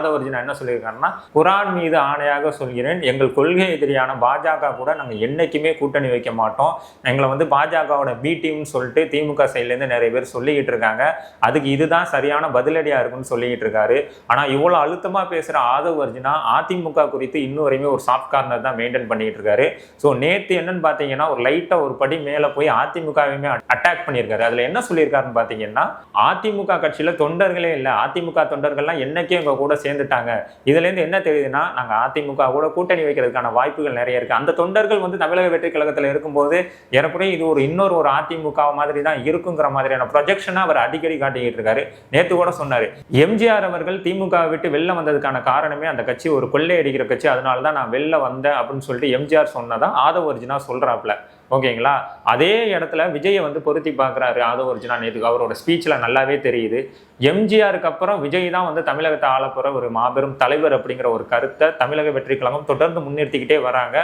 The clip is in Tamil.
ஆதவர்ஜினா என்ன சொல்லியிருக்காருன்னா குரான் மீது ஆணையாக சொல்கிறேன் எங்கள் கொள்கை எதிரியான பாஜக கூட நாங்கள் என்னைக்குமே கூட்டணி வைக்க மாட்டோம். எங்களை வந்து பாஜகவோட பி டீம்னு சொல்லிட்டு திமுக சைட்லேருந்து நிறைய பேர் சொல்லிக்கிட்டு இருக்காங்க. அதுக்கு இதுதான் சரியான பதிலடியாக இருக்குன்னு சொல்லிக்கிட்டு இருக்காரு. ஆனால் இவ்வளவு அழுத்தமா பேசுற ஆதவ் அர்ஜுனா அதிமுக குறித்து இன்னும் வரையுமே ஒரு சாஃப்ட் கார்னர் தான் மெயின்டைன் பண்ணிட்டு இருக்காரு. ஸோ நேற்று என்னன்னு பார்த்தீங்கன்னா ஒரு லைட்டா ஒரு படி மேலே போய் அதிமுகவையுமே அட்டாக் பண்ணியிருக்காரு. அதுல என்ன சொல்லியிருக்காருன்னு பார்த்தீங்கன்னா அதிமுக கட்சியில தொண்டர்களே இல்லை. அதிமுக தொண்டர்கள்லாம் என்னைக்கே எங்கள் கூட சேர்ந்துட்டாங்க. இதுல இருந்து என்ன தெரியுதுன்னா நாங்க அதிமுக கூட கூட்டணி வைக்கிறதுக்கான வாய்ப்புகள் நிறைய இருக்கு. அந்த தொண்டர்கள் வந்து தமிழக வெற்றி கழகத்தில் இருக்கும்போது ஏறக்குறைய இது ஒரு இன்னொரு ஒரு அதிமுக மாதிரி தான் இருக்குங்கிற மாதிரியான ப்ரொஜெக்ஷனாக அவர் அடிக்கடி காட்டிக்கிட்டு இருக்காரு. நேற்று கூட சொன்னாரு. எம்ஜிஆர் அவர்கள் திமுக விட்டு வெளில வந்ததுக்கான காரணமே அந்த கட்சி ஒரு கொள்ளையடிக்கிற கட்சி. அதனால தான் நான் வெளில வந்தேன் அப்படின்னு சொல்லிட்டு எம்ஜிஆர் சொன்னதான் ஆதவ ஒரிஜினா சொல்றாப்ல ஓகேங்களா? அதே இடத்துல விஜயை வந்து பொருத்தி பார்க்குறாரு ஆதவ ஒரிஜினா நேற்று அவரோட ஸ்பீச்சில் நல்லாவே தெரியுது. எம்ஜிஆருக்கு அப்புறம் விஜய் தான் வந்து தமிழகத்தை ஆளப்போகிற ஒரு மாபெரும் தலைவர் அப்படிங்கிற ஒரு கருத்தை தமிழக வெற்றி கழகம் தொடர்ந்து முன்னிறுத்திக்கிட்டே வராங்க.